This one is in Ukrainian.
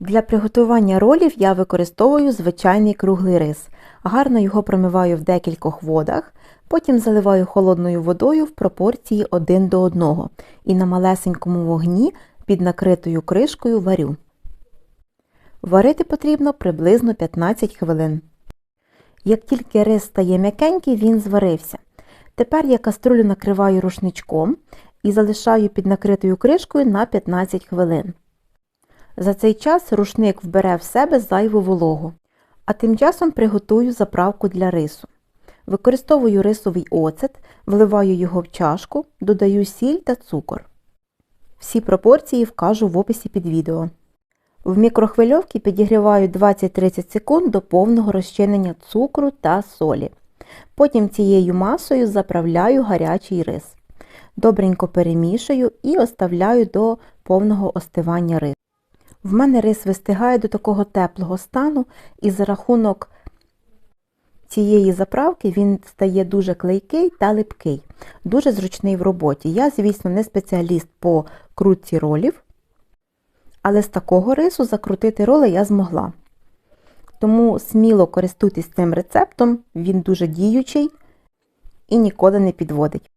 Для приготування ролів я використовую звичайний круглий рис. Гарно його промиваю в декількох водах, потім заливаю холодною водою в пропорції 1 до 1 і на малесенькому вогні під накритою кришкою варю. Варити потрібно приблизно 15 хвилин. Як тільки рис стає м'якенький, він зварився. Тепер я каструлю накриваю рушничком і залишаю під накритою кришкою на 15 хвилин. За цей час рушник вбере в себе зайву вологу, а тим часом приготую заправку для рису. Використовую рисовий оцет, вливаю його в чашку, додаю сіль та цукор. Всі пропорції вкажу в описі під відео. В мікрохвильовці підігріваю 20-30 секунд до повного розчинення цукру та солі. Потім цією масою заправляю гарячий рис. Добренько перемішую і оставляю до повного остивання рису. В мене рис вистигає до такого теплого стану, і за рахунок цієї заправки він стає дуже клейкий та липкий, дуже зручний в роботі. Я, звісно, не спеціаліст по крутці ролів, але з такого рису закрутити роли я змогла. Тому сміло користуйтесь цим рецептом, він дуже діючий і ніколи не підводить.